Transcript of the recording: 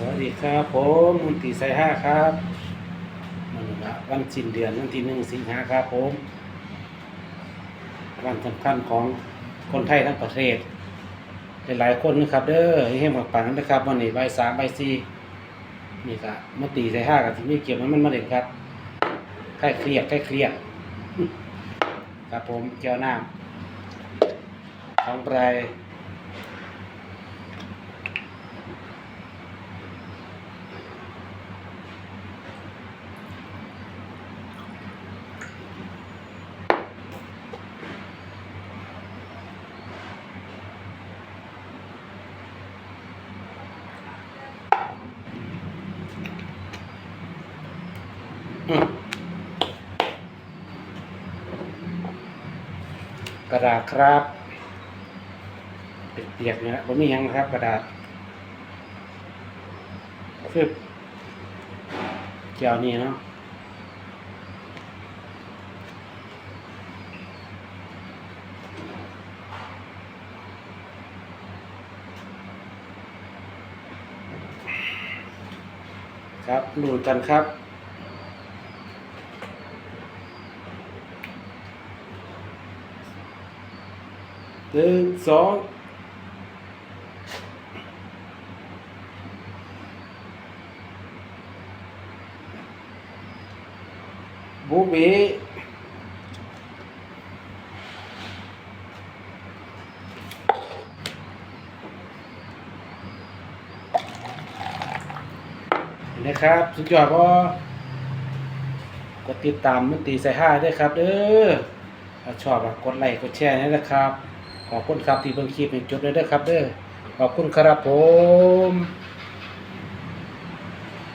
สวัสดีครับผมมุนตรีไซห้าครับมันละวันสิ้นเดือนวันที่หนึ่งสิงหาครับผมวันสำคัญของคนไทยทั้งประเทศหลายๆคนนะครับ เด้อให้มาปังนะครับวันนี้ใบสามใบสี่นี่ก็มาตีไซห้ากับที่นี่เกี่ยวมันมันมาเด็กครับใครเครียดใครเครียดครับผมเกี่ยวน้ำของไปอื กระดาษครับเปียกๆเนี่ยผมมียังครับกระดาษคือเกี่ยวนี่เนาะครับดูกันครับ หนึ่งสองบูบีเห็นะครับสุดยอดพ่กดติดตามมันตีใส่ห้าด้วยครับเด้อถ้าชอบกดไลค์กดแชร์นี่นะครับ ขอบคุณครับที่เบิ่งคลิปให้จบเลยเด้อครับเด้อขอบคุณครับผม